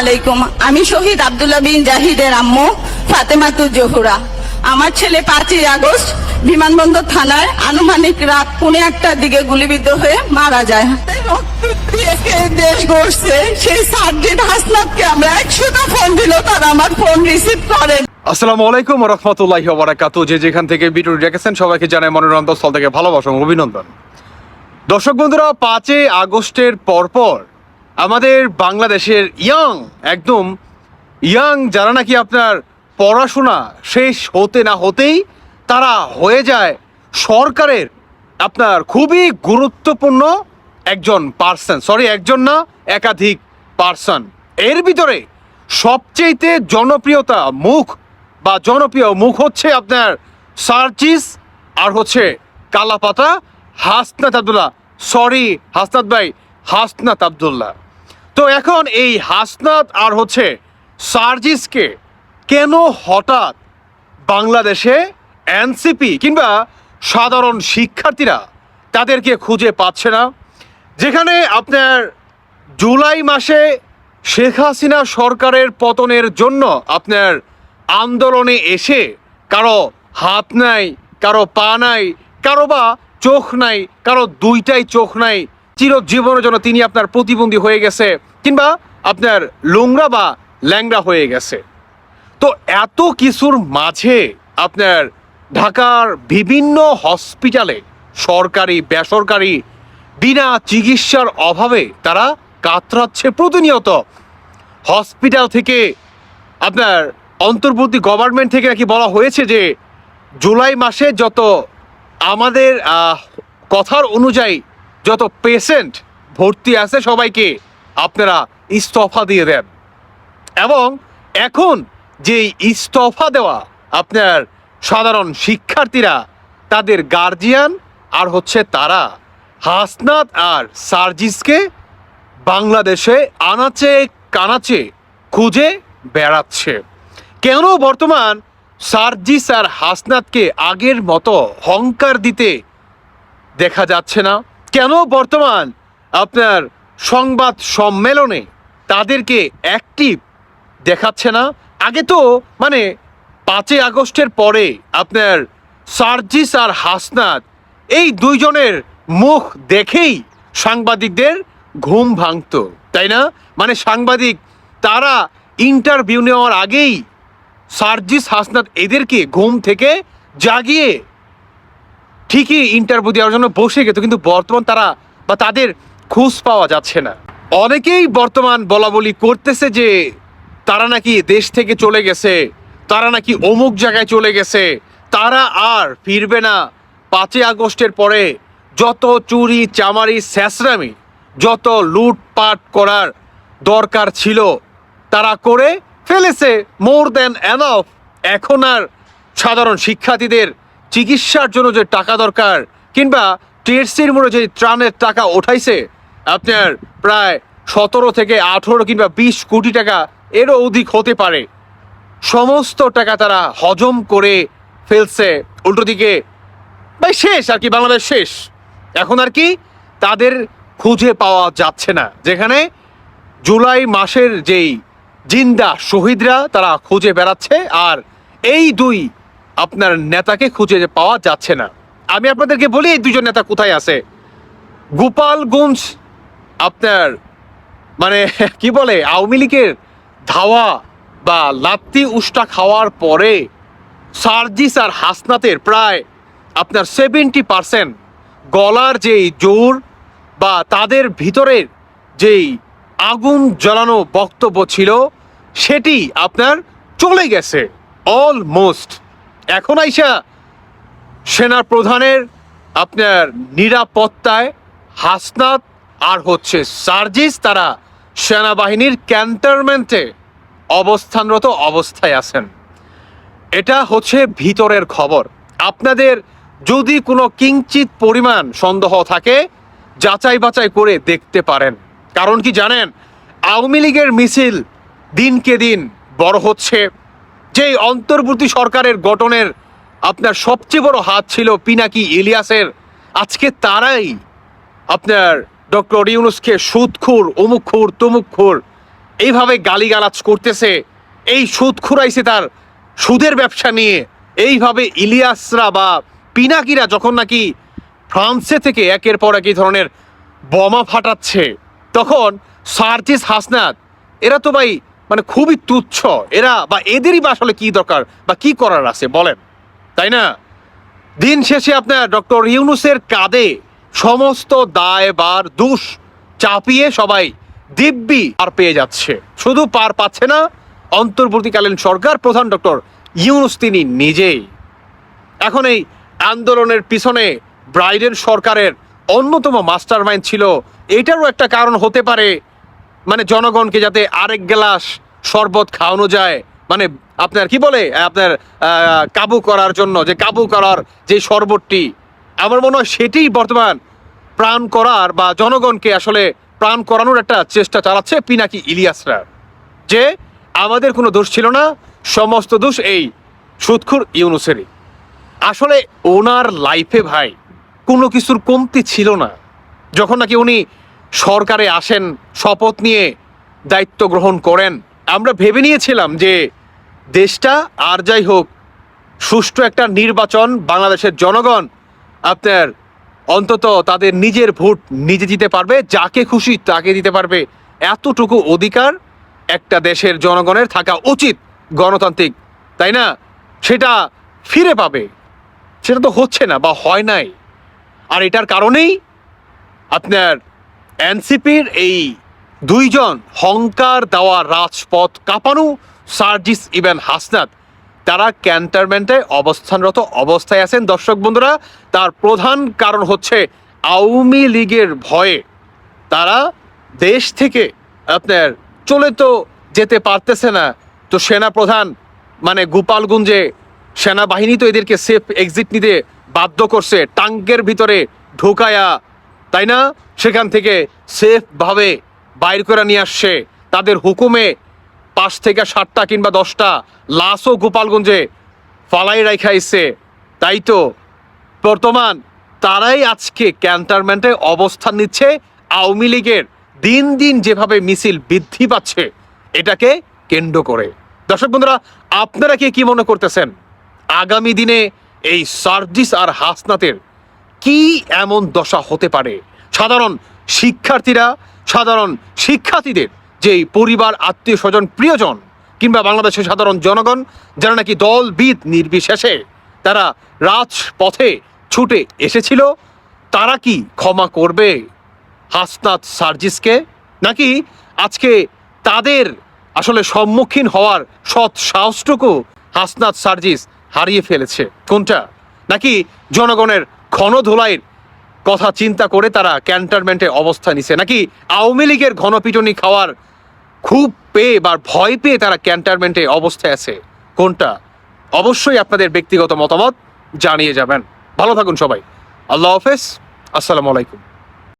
আলাইকুম। আমি শহীদ আব্দুল্লাহ বিন জাহিদের আম্মু ফাতেমাতুর জহুরা। আমার ছেলে পাঁচই আগস্ট বিমানবন্দর থানায় আনুমানিক রাত পৌনে একটার দিকে গুলিবিদ্ধ হয়ে মারা যায়। দেশ গড়ছে সেই হাসনাতকে আমরা একশোটা ফোন দিল তারা আমার ফোন রিসিভ করেন আসসালামু আলাইকুম রহমতুল্লাহি বারাকাতু যে যেখান থেকে ভিডিওটি দেখেছেন সবাইকে জানাই মনের অন্তঃস্থল থেকে ভালোবাসা অভিনন্দন। দর্শক বন্ধুরা, পাঁচই আগস্টের পরপর আমাদের বাংলাদেশের ইয়াং একদম ইয়াং যারা নাকি আপনার পড়াশোনা শেষ হতে না হতেই তারা হয়ে যায় সরকারের আপনার খুবই গুরুত্বপূর্ণ একজন পার্সন সরি একজন না, একাধিক পার্সন এর ভিতরে সবচেয়েতে জনপ্রিয়তা মুখ বা জনপ্রিয় মুখ হচ্ছে আপনার সার্জিস আর হচ্ছে কালাপাতা হাসনাত আবদুল্লাহ। সরি হাসনাত ভাই, হাসনাত আবদুল্লাহ। তো এখন এই হাসনাত আর হচ্ছে সার্জিসকে কেন হঠাৎ বাংলাদেশে এনসিপি কিংবা সাধারণ শিক্ষার্থীরা তাদেরকে খুঁজে পাচ্ছে না? যেখানে আপনার জুলাই মাসে শেখ হাসিনা সরকারের পতনের জন্য আপনার আন্দোলনে এসে কারও হাত নাই, কারও পা নাই, কারও বা চোখ নাই, কারও দুইটাই চোখ নাই, চিরজীবনের জন্য তিনি আপনার প্রতিবন্ধী হয়ে গেছে। কিংবা আপনার লোংরা বা ল্যাংরা হয়ে গেছে। তো এত কিছুর মাঝে আপনার ঢাকার বিভিন্ন হসপিটালে সরকারি, বেসরকারি বিনা চিকিৎসার অভাবে তারা কাতরাচ্ছে প্রতিনিয়ত। হসপিটাল থেকে আপনার অন্তর্বর্তী গভর্নমেন্ট থেকে নাকি বলা হয়েছে যে, জুলাই মাসে যত আমাদের কথার অনুযায়ী যত পেশেন্ট ভর্তি আছে সবাইকে আপনারা ইস্তফা দিয়ে দেন। এবং এখন যে ইস্তফা দেওয়া আপনার সাধারণ শিক্ষার্থীরা, তাদের গার্জিয়ান আর হচ্ছে তারা, হাসনাত আর সার্জিসকে বাংলাদেশে আনাচে কানাচে খুঁজে বেড়াচ্ছে। কেন বর্তমান সার্জিস আর হাসনাতকে আগের মতো হংকার দিতে দেখা যাচ্ছে না? কেন বর্তমান আপনার সংবাদ সম্মেলনে তাদেরকে অ্যাক্টিভ দেখাচ্ছে না। আগে তো মানে পাঁচই আগস্টের পরে আপনার সার্জিস আর হাসনাত এই দুইজনের মুখ দেখেই সাংবাদিকদের ঘুম ভাঙতো, তাই না? মানে সাংবাদিক তারা ইন্টারভিউ নেওয়ার আগেই সার্জিস, হাসনাত এদেরকে ঘুম থেকে জাগিয়ে ঠিকই ইন্টারভিউ দেওয়ার জন্য বসে গেত, কিন্তু বর্তমান তারা বা তাদের খোঁজ পাওয়া যাচ্ছে না। অনেকেই বর্তমান বলা বলি করতেছে যে, তারা নাকি দেশ থেকে চলে গেছে, তারা নাকি অমুক জায়গায় চলে গেছে, তারা আর ফিরবে না। পাঁচই আগস্টের পরে যত চুরি, চামারি স্যাসরামি যত লুটপাট করার দরকার ছিল, তারা করে ফেলেছে। More than enough. এখন আর সাধারণ শিক্ষার্থীদের চিকিৎসার জন্য যে টাকা দরকার, কিংবা টিএসসির মোড়ে যে ত্রাণের টাকা ওঠাইছে আপনার প্রায় সতেরো থেকে আঠেরো কিংবা বিশ কোটি টাকা এরও অধিক হতে পারে। সমস্ত টাকা তারা হজম করে ফেলছে। উল্টো দিকে ভাই শেষ আর কি, বাংলাদেশ শেষ। এখন আর কি তাদের খুঁজে পাওয়া যাচ্ছে না। যেখানে জুলাই মাসের যেই জিন্দা শহীদরা তারা খুঁজে বেড়াচ্ছে আর এই দুই আপনার নেতাকে খুঁজে পাওয়া যাচ্ছে না। আমি আপনাদেরকে বলি, এই দুজন নেতা কোথায় আছে? গোপালগঞ্জ আপনার মানে কি বলে, আওয়ামী লীগের ধাওয়া বা লাত্তি উষ্টা খাওয়ার পরে সার্জিস আর হাসনাতের প্রায় আপনার সেভেন্টি পার্সেন্ট গলার যেই জোর বা তাদের ভিতরের যেই আগুন জ্বালানো বক্তব্য ছিল, সেটি আপনার চলে গেছে অলমোস্ট এখন আইসা সেনা প্রধানের আপনার নিরাপত্তায় হাসনাত আর হচ্ছে সার্জিস তারা সেনাবাহিনীর ক্যান্টনমেন্টে অবস্থানরত অবস্থায় আছেন। এটা হচ্ছে ভিতরের খবর। আপনাদের যদি কোনো কিঞ্চিত পরিমাণ সন্দেহ থাকে, যাচাই বাছাই করে দেখতে পারেন। কারণ কি জানেন, আওয়ামী লীগের মিছিল দিনকে দিন বড় হচ্ছে। যেই অন্তর্বর্তী সরকারের গঠনের আপনার সবচেয়ে বড় হাত ছিল পিনাকি ইলিয়াসের, আজকে তারাই আপনার ডক্টর ইউনুসকে সুদখুর অমুকখুর তমুকখুর এইভাবে গালিগালাজ করতেছে। এই সুদ খুরাইছে তার সুদের ব্যবসা নিয়ে। এইভাবে ইলিয়াসরা বা পিনাকিরা যখন নাকি ফ্রান্সে থেকে একের পর এক এই ধরনের বোমা ফাটাচ্ছে, তখন সার্জিস হাসনাত, এরা তো ভাই মানে খুবই তুচ্ছ। এরা বা এদেরই বা আসলে কী দরকার বা কি করার আছে বলেন, তাই না? দিন শেষে আপনার ডক্টর ইউনুসের কাঁধে সমস্ত দায় বার দুষ চাপিয়ে সবাই দিব্যি পার পেয়ে যাচ্ছে। শুধু পার পাচ্ছে না, অন্তর্বর্তীকালীন সরকার প্রধান ডক্টর ইউনুস তিনি নিজেই। এখন এই আন্দোলনের পিছনে ব্রাইডেন সরকারের অন্যতম মাস্টার মাইন্ড ছিল। এটারও একটা কারণ হতে পারে মানে জনগণকে যাতে আরেক গ্লাস শরবত খাওয়ানো যায়। মানে আপনার কি বলে, আপনার কাবু করার জন্য, যে কাবু করার যে শরবতটি আমার মনে হয় সেটিই বর্তমান প্রাণ করার বা জনগণকে আসলে প্রাণ করানোর একটা চেষ্টা চালাচ্ছে পিনাকি ইলিয়াসরা। যে আমাদের কোনো দোষ ছিল না, সমস্ত দোষ এই সুৎখুর ইউনুসেরই। আসলে ওনার লাইফে ভাই কোনো কিছুর কমতি ছিল না। যখন নাকি উনি সরকারে আসেন, শপথ নিয়ে দায়িত্ব গ্রহণ করেন, আমরা ভেবে নিয়েছিলাম যে দেশটা আর যাই হোক, সুষ্ঠু একটা নির্বাচন বাংলাদেশের জনগণ আপনার অন্তত তাদের নিজের ভোট নিজে দিতে পারবে, যাকে খুশি তাকে দিতে পারবে। এতটুকু অধিকার একটা দেশের জনগণের থাকা উচিত গণতান্ত্রিক, তাই না? সেটা ফিরে পাবে। সেটা তো হচ্ছে না বা হয় নাই। আর এটার কারণেই আপনার এনসিপির এই দুইজন হংকার দেওয়া রাজপথ কাঁপানো সার্জিস ইবেন হাসনাত তারা ক্যান্টারমেন্টে অবস্থানরত অবস্থায় আছেন। দর্শক বন্ধুরা, তার প্রধান কারণ হচ্ছে আওয়ামী লীগের ভয়ে তারা দেশ থেকে আপনার চলে তো যেতে পারতেছে না। তো সেনা প্রধান মানে গোপালগঞ্জে সেনাবাহিনী তো এদেরকে সেফ এক্সিট নিতে বাধ্য করছে, টাঙ্কের ভিতরে ঢোকায়া, তাই না? সেখান থেকে সেফভাবে বাইর করে নিয়ে আসছে। তাদের হুকুমে পাঁচ থেকে সাতটা কিংবা দশটা, লাশও গোপালগঞ্জে ফালাই রাখাইছে তাই তো বর্তমান তারাই আজকে ক্যান্টনমেন্টে অবস্থান নিচ্ছে। আওয়ামী লীগের দিন দিন যেভাবে মিছিল বৃদ্ধি পাচ্ছে, এটাকে কেন্দ্র করে। দর্শক বন্ধুরা, আপনারা কে কি মনে করতেছেন? আগামী দিনে এই সার্জিস আর হাসনাতের কি এমন দশা হতে পারে? সাধারণ শিক্ষার্থীরা, সাধারণ শিক্ষার্থীদের যেই পরিবার, আত্মীয় স্বজন, প্রিয়জন কিংবা বাংলাদেশের সাধারণ জনগণ, যারা নাকি দল বিদ নির্বিশেষে তারা রাজপথে ছুটে এসেছিল, তারা কি ক্ষমা করবে হাসনাত সার্জিসকে? নাকি আজকে তাদের আসলে সম্মুখীন হওয়ার সৎ সাহসটুকু হাসনাত সার্জিস হারিয়ে ফেলেছে? কোনটা? নাকি জনগণের ঘন ধোলাইয়ের কথা চিন্তা করে তারা ক্যান্টনমেন্টে অবস্থা নিছে? নাকি আওয়ামী লীগের ঘনপিটনি খাওয়ার খুব পেয়ে বা ভয় পেয়ে তারা ক্যান্টারমেন্টে অবস্থায় আছে। কোনটা? অবশ্যই আপনাদের ব্যক্তিগত মতামত জানিয়ে যাবেন। ভালো থাকুন সবাই। আল্লাহ হাফেজ। আসসালামু আলাইকুম।